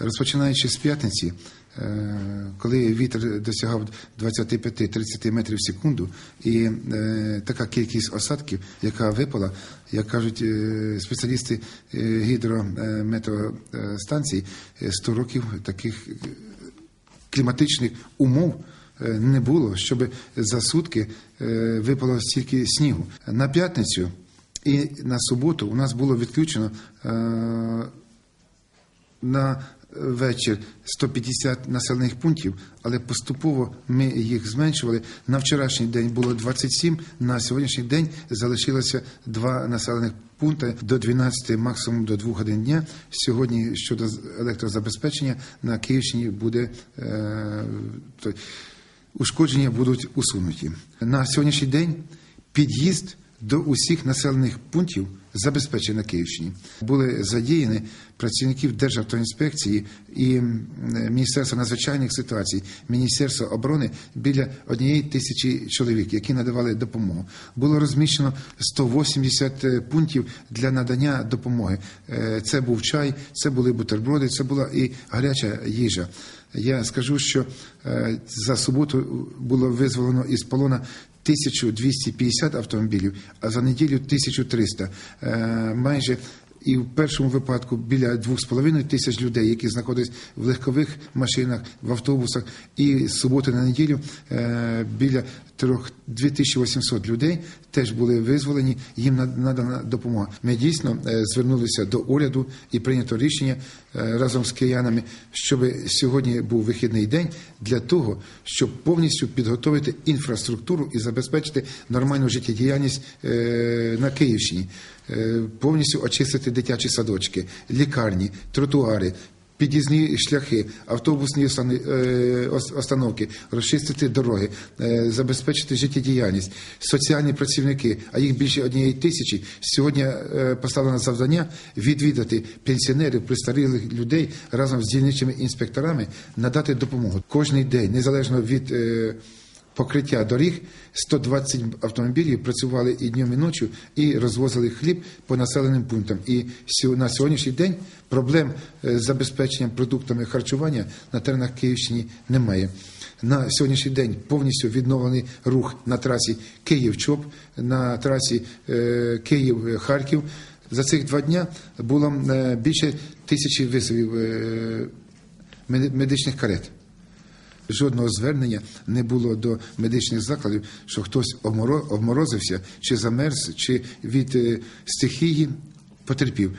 Розпочинаючи з п'ятниці, е, коли вітер досягав 25-30 метрів в секунду, і е, така кількість осадків, яка випала, як кажуть е, спеціалісти гідрометеостанцій, е, 100 років таких кліматичних умов не було, щоб за сутки випало стільки снігу. На п'ятницю і на суботу у нас було відключено на вечір 150 населених пунктів, але поступово ми їх зменшували. На вчорашній день було 27, на сьогоднішній день залишилося два населених пункти до 12, максимум до 2 годин дня. Сьогодні щодо електрозабезпечення на Київщині буде е, ушкодження будуть усунуті. На сьогоднішній день під'їзд до усіх населених пунктів забезпечений на Київщині. Були задіяні працівників Державтоінспекції і Міністерства надзвичайних ситуацій, Міністерства оборони біля однієї тисячі чоловік, які надавали допомогу. Було розміщено 180 пунктів для надання допомоги. Е, Це був чай, це були бутерброди, це була і гаряча їжа. Я скажу, що е, за суботу було визволено із полона 1250 автомобілів, а за неділю 1300. Е, Майже і в першому випадку біля 2,5 тисяч людей, які знаходяться в легкових машинах, в автобусах, і суботи на неділю е, біля 3 2800 людей теж були визволені, їм над- надана допомога. Ми дійсно е, звернулися до уряду і прийнято рішення е, разом з киянами, щоб сьогодні був вихідний день для того, щоб повністю підготовити інфраструктуру і забезпечити нормальну життєдіяльність е, на Київщині, повністю очистити дитячі садочки, лікарні, тротуари. Під'їзні шляхи, автобусні е, ос- остановки, розчистити дороги, е, забезпечити життєдіяльність, соціальні працівники, а їх більше однієї тисячі. Сьогодні е, поставлено завдання відвідати пенсіонерів, пристарілих людей разом з дільничими інспекторами, надати допомогу кожний день, незалежно від. Покриття доріг 120 автомобілів працювали і днем, і ночі, і розвозили хліб по населеним пунктам. І на сьогоднішній день проблем е, з забезпеченням продуктами харчування на теренах Київщини немає. На сьогоднішній день повністю відновлений рух на трасі Київ-Чоп, на трасі е, Київ-Харків. За цих два дня було е, більше тисячі визовів е, медичних карет. Жодного звернення не було до медичних закладів, що хтось обморо- обморозився, чи замерз, чи від е, стихії потерпів.